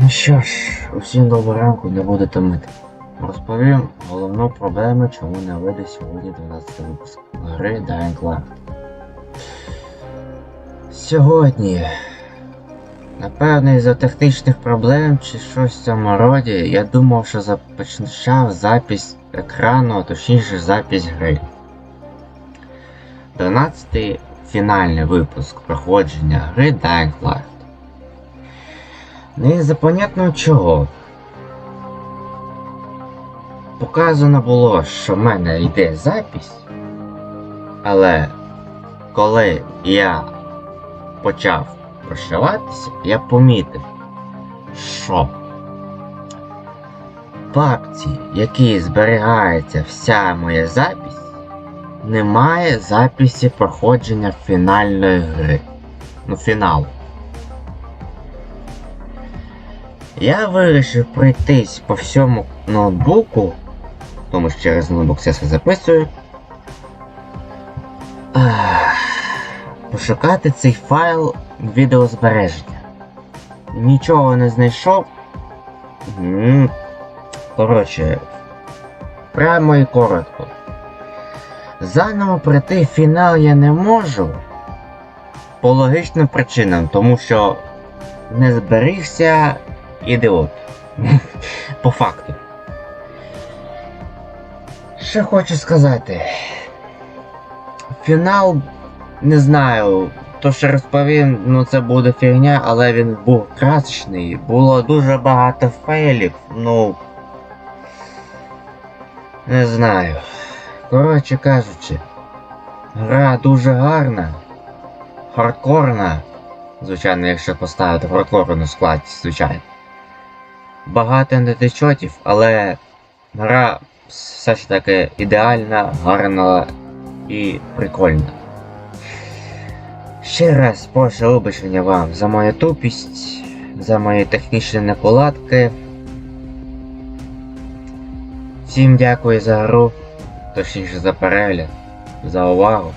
Ну що ж, усім доброго ранку, не буду томити. Розповім головну проблему, чому не вийде сьогодні 12 випуск гри Dying Light. Сьогодні, напевно, із-за технічних проблем чи щось в цьому роді, я думав, що започав запись екрану, а точніше запись гри. 12 фінальний випуск проходження гри Dying Light. Не за понятно чого. Показано було, що в мене йде запись, але коли я почав прощаватися, я помітив, що в папці, в якій зберігається вся моя запись, немає записі проходження фінальної гри. Ну, фіналу. Я вирішив пройтись по всьому ноутбуку, тому що через ноутбук я все записую. Пошукати цей файл відеозбереження. Нічого не знайшов. Коротше, прямо і коротко. Заново пройти фінал я не можу. По логічним причинам, тому що не зберігся ідіот. По факту. Що хочу сказати. Фінал, не знаю, то що розповім, ну це буде фігня, але він був красочний. Було дуже багато фейлів, ну. Не знаю. Коротше кажучи, гра дуже гарна, хардкорна. Звичайно, якщо поставити хардкорну складність, звичайно. Багато недочотів, але гра все ж таки ідеальна, гарна і прикольна. Ще раз прошу вибачення вам за мою тупість, за мої технічні неполадки. Всім дякую за гру, точніше за перегляд, за увагу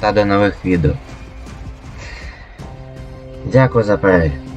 та до нових відео. Дякую за перегляд.